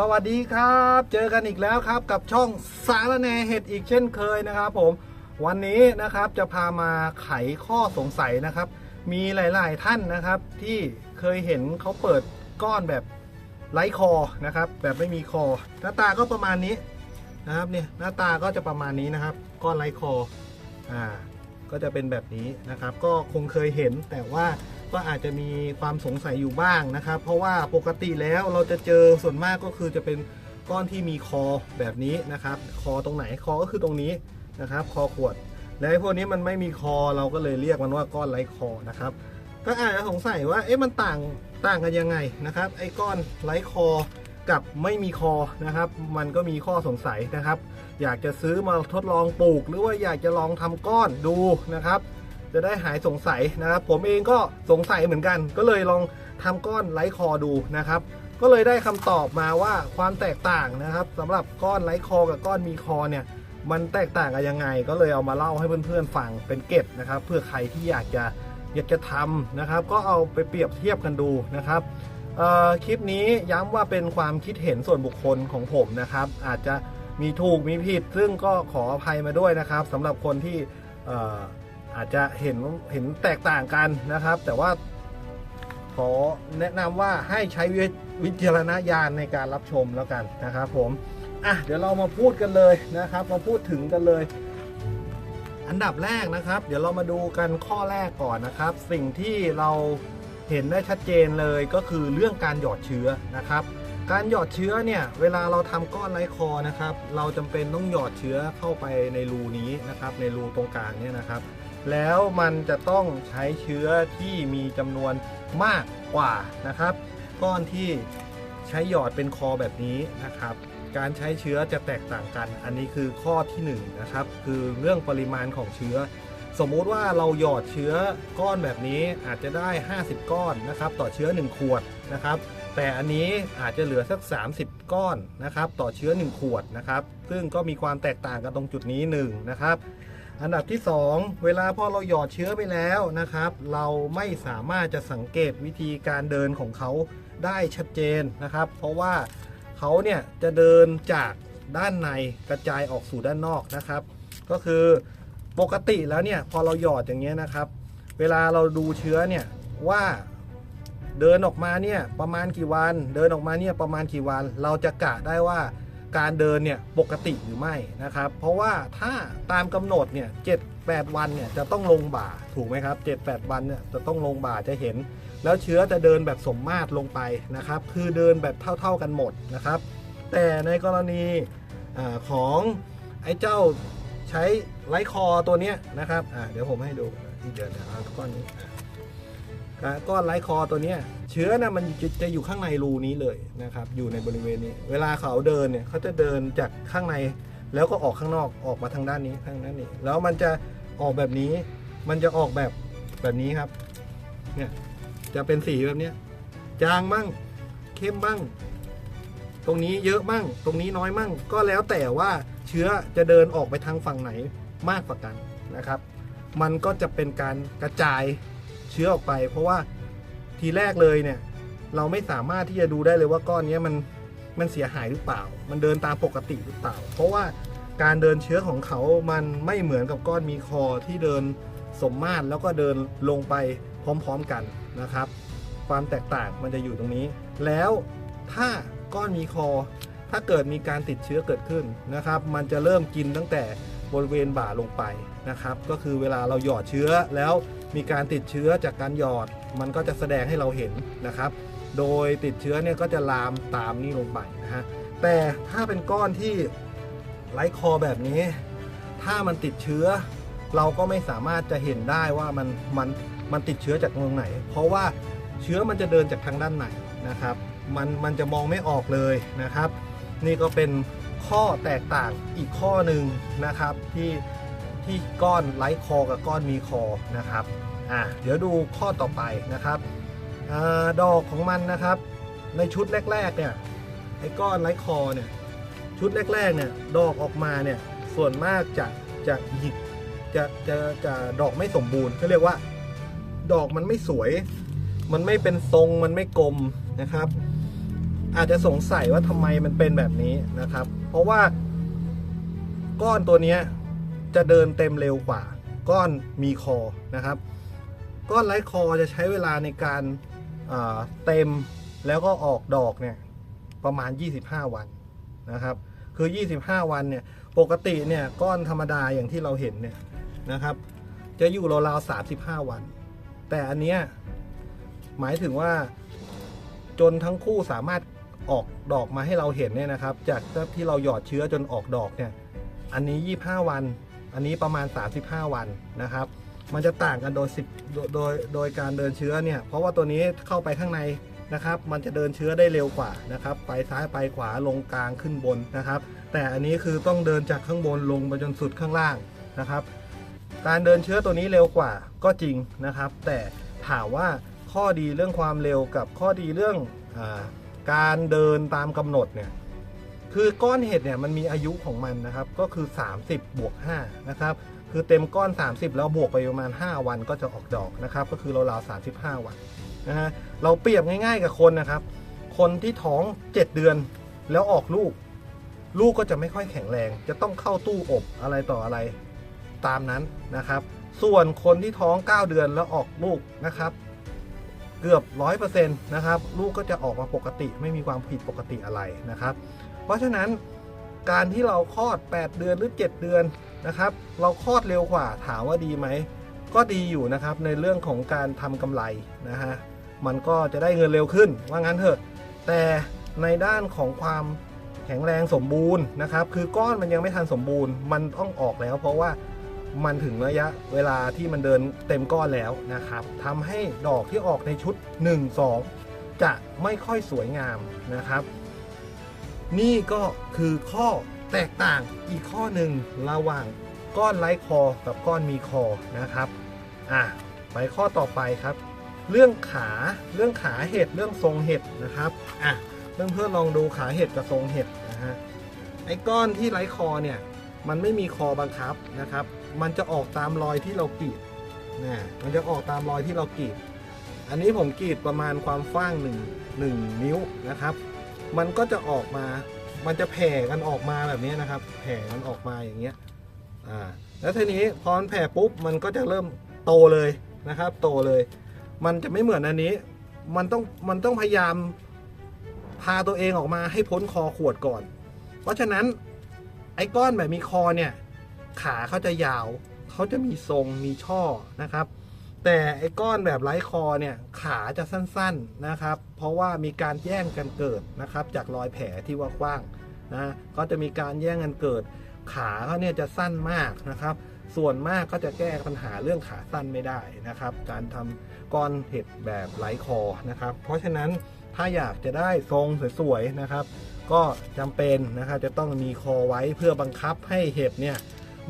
สวัสดีครับ เจอกันอีกแล้วครับกับช่องสารแนเห็ดอีกเช่นเคยนะครับผม วันนี้นะครับจะพามาไขข้อสงสัยนะครับ มีหลายๆท่านนะครับ ที่เคยเห็นเขาเปิดก้อนแบบไร้คอนะครับ แบบไม่มีคอ หน้าตาก็ประมาณนี้นะครับเนี่ยหน้าตาก็จะประมาณนี้นะครับ ก้อนไร้คออ่าก็จะเป็นแบบนี้นะครับ ก็คงเคยเห็นแต่ว่า ก็อาจจะมีความสงสัยอยู่บ้างนะครับ เพราะว่าปกติแล้วเราจะเจอส่วนมากก็คือจะเป็นก้อนที่มีคอแบบนี้นะครับ คอตรงไหนคอก็คือตรงนี้นะครับ คอขวด และไอ้พวกนี้มันไม่มีคอเราก็เลยเรียกมันว่าก้อนไร้คอนะครับ ก็อาจจะสงสัยว่าเอ๊ะมันต่างต่างกันยังไงนะครับ ไอ้ก้อนไร้คอกับไม่มีคอนะครับ มันก็มีข้อสงสัยนะครับ อยากจะซื้อมาทดลองปลูก หรือว่าอยากจะลองทำก้อนดูนะครับ จะได้หายสงสัยนะครับ ผมเองก็สงสัยเหมือนกัน ก็เลยลองทำก้อนไร้คอดูนะครับ ก็เลยได้คำตอบมาว่าความแตกต่างนะครับสำหรับก้อนไร้คอกับก้อนมีคอเนี่ย มันแตกต่างกันยังไง ก็เลยเอามาเล่าให้เพื่อนๆฟังเป็นเก็ดนะครับเพื่อใครที่อยากจะอยากจะทำนะครับ ก็เอาไปเปรียบเทียบกันดูนะครับคลิปนี้ย้ำว่าเป็นความคิดเห็นส่วนบุคคลของผมนะครับ อาจจะมีถูกมีผิด ซึ่งก็ขออภัยมาด้วยนะครับสำหรับคนที่ อาจจะเห็นเห็นแตกต่างกันนะครับ แต่ว่าขอแนะนำว่าให้ใช้วิจารณญาณในการรับชมแล้วกันนะครับผมอะเดี๋ยวเรามาพูดกันเลยนะครับ มาพูดถึงกันเลย อันดับแรกนะครับ เดี๋ยวเรามาดูกันข้อแรกก่อนนะครับ สิ่งที่เราเห็นได้ชัดเจนเลยก็คือเรื่องการหยอดเชื้อนะครับ การหยอดเชื้อเนี่ยเวลาเราทำก้อนไร้คอนะครับ เราจำเป็นต้องหยอดเชื้อเข้าไปในรูนี้นะครับ ในรูตรงกลางเนี่ยนะครับ แล้วมันจะต้องใช้เชื้อที่มีจำนวนมากกว่านะครับ ก้อนที่ใช้หยอดเป็นคอแบบนี้นะครับ การใช้เชื้อจะแตกต่างกัน อันนี้คือข้อที่1นงนะครับ คือเรื่องปริมาณของเชื้อ สมมุติว่าเราหยอดเชื้อก้อนแบบนี้อาจจะได้ 50 ก้อนนะครับ ต่อเชื้อ 1 ขวดนะครับ แต่อันนี้อาจจะเหลือสัก 30 ก้อนนะครับ ต่อเชื้อ 1 ขวดนะครับ ซึ่งก็มีความแตกต่างกันตรงจุดนี้1นะครับ อันดับที่ 2 เวลาพอเราหยอดเชื้อไปแล้วนะครับ เราไม่สามารถจะสังเกตวิธีการเดินของเขาได้ชัดเจนนะครับ เพราะว่าเขาเนี่ยจะเดินจากด้านในกระจายออกสู่ด้านนอกนะครับ ก็คือปกติแล้วเนี่ยพอเราหยอดอย่างเงี้ยนะครับ เวลาเราดูเชื้อเนี่ยว่าเดินออกมาเนี่ยประมาณกี่วัน เดินออกมาเนี่ยประมาณกี่วัน เราจะกะได้ว่า การเดินเนี่ยปกติหรือไม่นะครับ เพราะว่าถ้าตามกำหนดเนี่ยเจ็ดแปดวันเนี่ยจะต้องลงบ่าถูกไหมครับเจ็ดแปดวันเนี่ยจะต้องลงบ่าจะเห็น แล้วเชื้อจะเดินแบบสมมาตรลงไปนะครับ คือเดินแบบเท่า ๆกันหมดนะครับ แต่ในกรณีอของไอ้เจ้าใช้ไร้คอตัวเนี้ยนะครับเดี๋ยวผมให้ดูที่เดินนะเอาก้อนนี้ ก้อนไร้คอตัวเนี้ยเชื้อนะมันจะจะอยู่ข้างในรูนี้เลยนะครับ อยู่ในบริเวณนี้ เวลาเขาเดินเนี่ยเขาจะเดินจากข้างในแล้วก็ออกข้างนอกออกมาทางด้านนี้ทางด้านนี้แล้วมันจะออกแบบนี้ มันจะออกแบบแบบนี้ครับ เนี่ยจะเป็นสีแบบเนี้ยจางบ้างเข้มบ้างตรงนี้เยอะมั่ง ตรงนี้น้อยมั่ง ก็แล้วแต่ว่าเชื้อจะเดินออกไปทางฝั่งไหนมากกว่ากันนะครับ มันก็จะเป็นการกระจาย เชื้อออกไป เพราะว่าทีแรกเลยเนี่ยเราไม่สามารถที่จะดูได้เลยว่าก้อนนี้มันมันเสียหายหรือเปล่า มันเดินตามปกติหรือเปล่า เพราะว่าการเดินเชื้อของเขามันไม่เหมือนกับก้อนมีคอที่เดินสมมาตรแล้วก็เดินลงไปพร้อมๆกันนะครับ ความแตกต่างมันจะอยู่ตรงนี้ แล้วถ้าก้อนมีคอ ถ้าเกิดมีการติดเชื้อเกิดขึ้นนะครับ มันจะเริ่มกินตั้งแต่บริเวณบ่าลงไปนะครับ ก็คือเวลาเราหยอดเชื้อแล้ว มีการติดเชื้อจากการหยอด มันก็จะแสดงให้เราเห็นนะครับ โดยติดเชื้อเนี่ยก็จะลามตามนี่ลงไปนะฮะแต่ถ้าเป็นก้อนที่ไร้คอแบบนี้ ถ้ามันติดเชื้อ เราก็ไม่สามารถจะเห็นได้ว่ามันมันมันติดเชื้อจากตรงไหน เพราะว่าเชื้อมันจะเดินจากทางด้านไหนนะครับ มันมันจะมองไม่ออกเลยนะครับ นี่ก็เป็นข้อแตกต่างอีกข้อหนึ่งนะครับที่ ที่ก้อนไร้คอกับก้อนมีคอนะครับอะเดี๋ยวดูข้อต่อไปนะครับอดอกของมันนะครับ ในชุดแรกๆเนี่ยไอ้ก้อนไร้คอเนี่ยชุดแรกๆเนี่ยดอกออกมาเนี่ยส่วนมากจะจะหยิกจะจะจะดอกไม่สมบูรณ์เขาเรียกว่า ดอกมันไม่สวย มันไม่เป็นทรงมันไม่กลมนะครับ อาจจะสงสัยว่าทำไมมันเป็นแบบนี้นะครับ เพราะว่าก้อนตัวเนี้ย จะเดินเต็มเร็วกว่า ก้อนมีคอนะครับ ก้อนไร้คอจะใช้เวลาในการเต็มแล้วก็ออกดอกเนี่ยประมาณ 25 วันนะครับ คือ 25 วันเนี่ยปกติเนี่ยก้อนธรรมดาอย่างที่เราเห็นเนี่ยนะครับ จะอยู่ราวๆ35 วัน แต่อันเนี้ยหมายถึงว่าจนทั้งคู่สามารถออกดอกมาให้เราเห็นเนี่ยนะครับ จากที่เราหยอดเชื้อจนออกดอกเนี่ยอันนี้ 25 วัน อันนี้ประมาณ 35 วันนะครับ มันจะต่างกันโดย10โดยโดยโดยการเดินเชื้อเนี่ยเพราะว่าตัวนี้เข้าไปข้างในนะครับ มันจะเดินเชื้อได้เร็วกว่านะครับ ไปซ้ายไปขวาลงกลางขึ้นบนนะครับ แต่อันนี้คือต้องเดินจากข้างบนลงไปจนสุดข้างล่างนะครับ การเดินเชื้อตัวนี้เร็วกว่าก็จริงนะครับ แต่ถามว่าข้อดีเรื่องความเร็วกับข้อดีเรื่องอการเดินตามกำหนดเนี่ย คือก้อนเห็ดเนี่ยมันมีอายุของมันนะครับ ก็คือ 30 บวก5นะครับ คือเต็มก้อน 30 แล้วบวกไปประมาณ 5 วันก็จะออกดอกนะครับ ก็คือราวๆ35 วันนะฮะเราเปรียบง่ายๆกับคนนะครับ คนที่ท้อง 7 เดือนแล้วออกลูก ลูกก็จะไม่ค่อยแข็งแรง จะต้องเข้าตู้อบอะไรต่ออะไรตามนั้นนะครับ ส่วนคนที่ท้อง 9 เดือนแล้วออกลูกนะครับ เกือบ 100%นะครับ ลูกก็จะออกมาปกติ ไม่มีความผิดปกติอะไรนะครับ เพราะฉะนั้นการที่เราคลอด 8 เดือนหรือ 7 เดือนนะครับ เราคลอดเร็วกว่าถามว่าดีไหม ก็ดีอยู่นะครับในเรื่องของการทำกำไรนะฮะมันก็จะได้เงินเร็วขึ้นว่างั้นเถอะ แต่ในด้านของความแข็งแรงสมบูรณ์นะครับ คือก้อนมันยังไม่ทันสมบูรณ์ มันต้องออกแล้ว เพราะว่ามันถึงระยะเวลาที่มันเดินเต็มก้อนแล้วนะครับทำให้ดอกที่ออกในชุด 1 2 จะไม่ค่อยสวยงามนะครับ นี่ก็คือข้อแตกต่างอีกข้อหนึ่งระหว่างก้อนไร้คอกับก้อนมีคอนะครับอะไปข้อต่อไปครับ เรื่องขาเรื่องขาเห็ดเรื่องทรงเห็ดนะครับอะเพื่อนเพื่อนลองดูขาเห็ดกับทรงเห็ดนะฮะไอ้ก้อนที่ไร้คอเนี่ยมันไม่มีคอบังคับนะครับ มันจะออกตามรอยที่เรากรีดนะมันจะออกตามรอยที่เรากรีด อันนี้ผมกรีดประมาณความฟ้างหนึ่งหนึ่งนิ้วนะครับ มันก็จะออกมา มันจะแผ่กันออกมาแบบนี้นะครับ แผ่กันออกมาอย่างเงี้ย อ่า แล้วทีนี้พอมันแผ่ปุ๊บ มันก็จะเริ่มโตเลยนะครับ โตเลย มันจะไม่เหมือนอันนี้ มันต้อง มันต้องพยายามพาตัวเองออกมาให้พ้นคอขวดก่อน เพราะฉะนั้นไอ้ก้อนแบบมีคอเนี่ย ขาเขาจะยาว เขาจะมีทรง มีช่อนะครับ แต่ไอ้ก้อนแบบไร้คอเนี่ยขาจะสั้นๆนะครับ เพราะว่ามีการแย่งกันเกิดนะครับ จากรอยแผลที่ว่ากว้างนะก็จะมีการแย่งกันเกิด ขาเขาเนี่ยจะสั้นมากนะครับ ส่วนมากก็จะแก้ปัญหาเรื่องขาสั้นไม่ได้นะครับ การทำก้อนเห็ดแบบไร้คอนะครับ เพราะฉะนั้นถ้าอยากจะได้ทรงสวยๆนะครับ ก็จำเป็นนะครับจะต้องมีคอไว้เพื่อบังคับให้เห็ดเนี่ย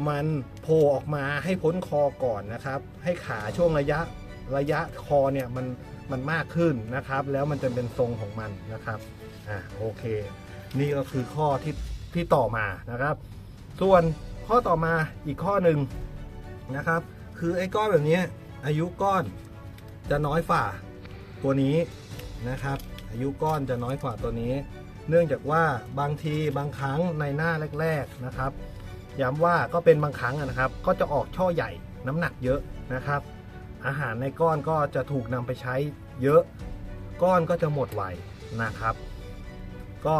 มันโผล่ออกมาให้พ้นคอก่อนนะครับ ให้ขาช่วงระยะระยะคอเนี่ยมันมันมากขึ้นนะครับ แล้วมันจะเป็นทรงของมันนะครับอ่าโอเค นี่ก็คือข้อที่ที่ต่อมานะครับ ส่วนข้อต่อมาอีกข้อหนึ่งนะครับ คือไอ้ก้อนแบบนี้อายุก้อนจะน้อยฝ่าตัวนี้นะครับ อายุก้อนจะน้อยฝ่าตัวนี้ เนื่องจากว่าบางทีบางครั้งในหน้าแรก ๆนะครับ ย้ำว่าก็เป็นบางครั้งนะครับ ก็จะออกช่อใหญ่น้ำหนักเยอะนะครับ อาหารในก้อนก็จะถูกนำไปใช้เยอะ ก้อนก็จะหมดไวนะครับ ก็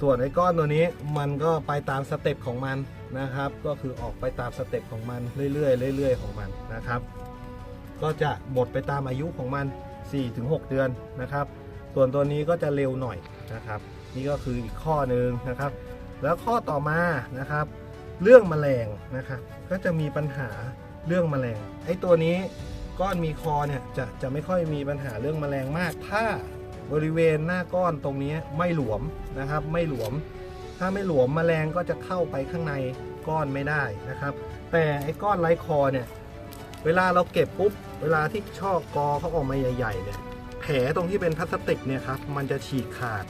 ส่วนไอ้ก้อนตัวนี้มันก็ไปตามสเต็ปของมันนะครับ ก็คือออกไปตามสเต็ปของมันเรื่อยๆเรื่อยๆของมันนะครับ ก็จะหมดไปตามอายุของมัน 4-6 เดือนนะครับ ส่วนตัวนี้ก็จะเร็วหน่อยนะครับ นี่ก็คืออีกข้อหนึ่งนะครับ แล้วข้อต่อมานะครับ เรื่องแมลงนะครับก็จะมีปัญหาเรื่องแมลงไอ้ตัวนี้ก้อนมีคอเนี่ยจะจะไม่ค่อยมีปัญหาเรื่องแมลงมาก ถ้าบริเวณหน้าก้อนตรงนี้ไม่หลวมนะครับ ไม่หลวม ถ้าไม่หลวมแมลงก็จะเข้าไปข้างในก้อนไม่ได้นะครับ แต่ไอ้ก้อนไร้คอเนี่ยเวลาเราเก็บปุ๊บเวลาที่ช่อกอเขาออกมาใหญ่ๆเนี่ยแผลตรงที่เป็นพลาสติกเนี่ยครับมันจะฉีกขาด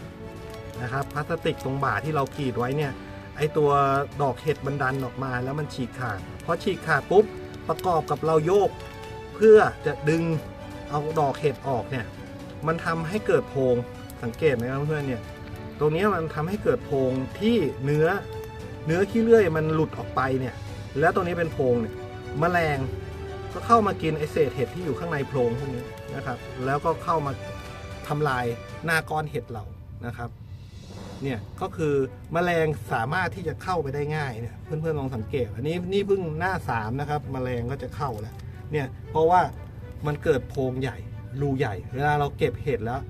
นะครับพลาสติกตรงบ่าที่เรากรีดไว้เนี่ย ไอตัวดอกเห็ดมันดันออกมาแล้วมันฉีกขาดพอฉีกขาดปุ๊บประกอบกับเราโยก เพื่อจะดึงเอาดอกเห็ดออกเนี่ยมันทำให้เกิดโพรงสังเกตไหมครับเพื่อนเนี่ยตรงนี้มันทำให้เกิดโพรงที่เนื้อเนื้อขี้เลื่อยมันหลุดออกไปเนี่ยแล้วตรงนี้เป็นโพรงเนี่ยแมลงก็เข้ามากินไอเศษเห็ดที่อยู่ข้างในโพรงพวกนี้นะครับ แล้วก็เข้ามาทำลายหน้าก้อนเห็ดเรานะครับ เนี่ยก็คือแมลงสามารถที่จะเข้าไปได้ง่ายเนี่ยเพื่อนๆลองสังเกต อันนี้นี่เพิ่งหน้าสามนะครับแมลงก็จะเข้าแล้วเนี่ยเพราะว่ามันเกิดโพรงใหญ่รูใหญ่ เวลาเราเก็บเห็ดแล้ว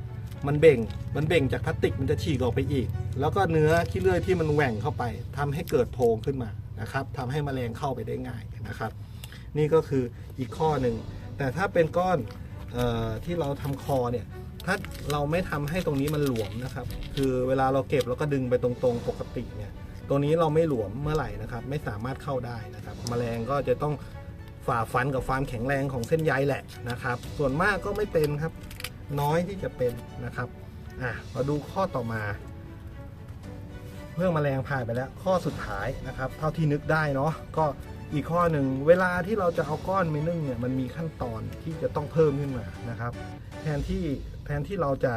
มันเบ่งมันเบ่งจากพลาสติกมันจะฉีกออกไปอีก แล้วก็เนื้อขี้เลื่อยที่มันแหว่งเข้าไปทำให้เกิดโพรงขึ้นมานะครับทำให้แมลงเข้าไปได้ง่ายนะครับ นี่ก็คืออีกข้อหนึ่งแต่ถ้าเป็นก้อนออที่เราทำคอเนี่ย ถ้าเราไม่ทำให้ตรงนี้มันหลวมนะครับ คือเวลาเราเก็บแล้วก็ดึงไปตรงๆปกติเนี่ยตรงนี้เราไม่หลวมเมื่อไหร่นะครับ ไม่สามารถเข้าได้นะครับแมลงก็จะต้องฝ่าฟันกับความแข็งแรงของเส้นใยแหละนะครับ ส่วนมากก็ไม่เป็นครับ น้อยที่จะเป็นนะครับอะมาดูข้อต่อมาเพื่องแมลงผ่านไปแล้ว ข้อสุดท้ายนะครับ เท่าที่นึกได้เนาะก็อีกข้อหนึ่งเวลาที่เราจะเอาก้อนไปนึ่งเนี่ยมันมีขั้นตอนที่จะต้องเพิ่มขึ้นมานะครับ แทนที่ แทนที่เราจะ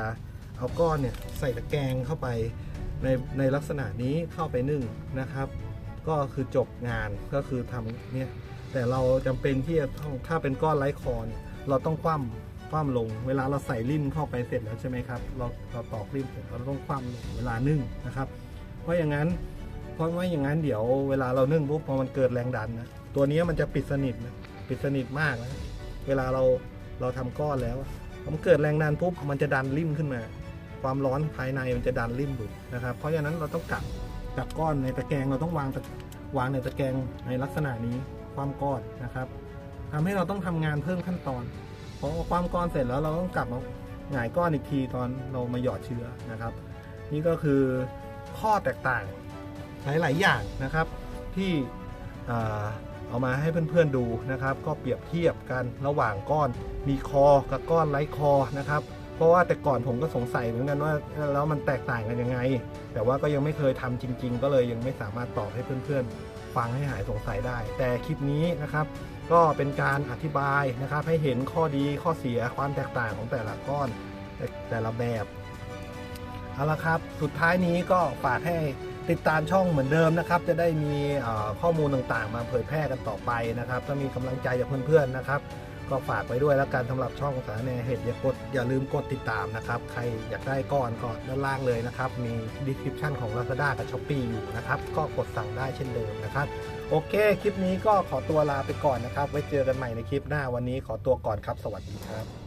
เอาก้อนเนี่ยใส่ตะแกรงเข้าไปในในลักษณะนี้เข้าไปนึ่งนะครับ ก็คือจบงานก็คือทำเนี่ยแต่เราจำเป็นที่จะต้องถ้าเป็นก้อนไร้คอเนี่ยเราต้องคว่ำคว่ำลง เวลาเราใส่ริมเข้าไปเสร็จแล้วใช่ไหมครับ เราเราตอกริมเสร็จเราต้องคว่ำลงเวลานึ่งนะครับ เพราะอย่างนั้นเพราะว่าอย่างนั้นเดี๋ยวเวลาเรานึ่งปุ๊บพอมันเกิดแรงดันนะตัวนี้มันจะปิดสนิทนะปิดสนิทมากนะเวลาเราเราทำก้อนแล้ว พอมันเกิดแรงดันปุ๊บมันจะดันริมขึ้นมา ความร้อนภายในมันจะดันริมหลุดนะครับ เพราะฉะนั้นเราต้องกลับกลับก้อนในตะแกรงเราต้องวางตะวางในตะแกรงในลักษณะนี้ความก้อนนะครับทำให้เราต้องทำงานเพิ่มขั้นตอนพอความก้อนเสร็จแล้วเราต้องกลับมาหงายก้อนอีกทีตอนเรามาหยอดเชื้อนะครับ นี่ก็คือข้อแตกต่างหลาย ๆ อย่างนะครับที่ เอามาให้เพื่อนๆดูนะครับ ก็เปรียบเทียบกันระหว่างก้อนมีคอกับก้อนไร้คอนะครับ เพราะว่าแต่ก่อนผมก็สงสัยเหมือนกันว่าแล้วมันแตกต่างกันยังไง แต่ว่าก็ยังไม่เคยทำจริง ๆ ก็เลยยังไม่สามารถตอบให้เพื่อนๆ ฟังให้หายสงสัยได้ แต่คลิปนี้นะครับ ก็เป็นการอธิบายนะครับ ให้เห็นข้อดีข้อเสียความแตกต่างของแต่ละก้อนแต่ละแบบเอาละครับ สุดท้ายนี้ก็ฝากให้ ติดตามช่องเหมือนเดิมนะครับ จะได้มีข้อมูลต่างๆ มาเผยแพร่กันต่อไปนะครับ ถ้ามีกำลังใจจากเพื่อนๆนะครับ ก็ฝากไว้ด้วยแล้วกันสำหรับช่องสารแนเห็ดอย่ากดอย่าลืมกดติดตามนะครับ ใครอยากได้ก้อนก็ด้านล่างเลยนะครับ มี description ของ Lazada กับ Shopee อยู่นะครับ ก็กดสั่งได้เช่นเดิมนะครับ โอเค คลิปนี้ก็ขอตัวลาไปก่อนนะครับ ไว้เจอกันใหม่ในคลิปหน้าวันนี้ขอตัวก่อนครับ สวัสดีครับ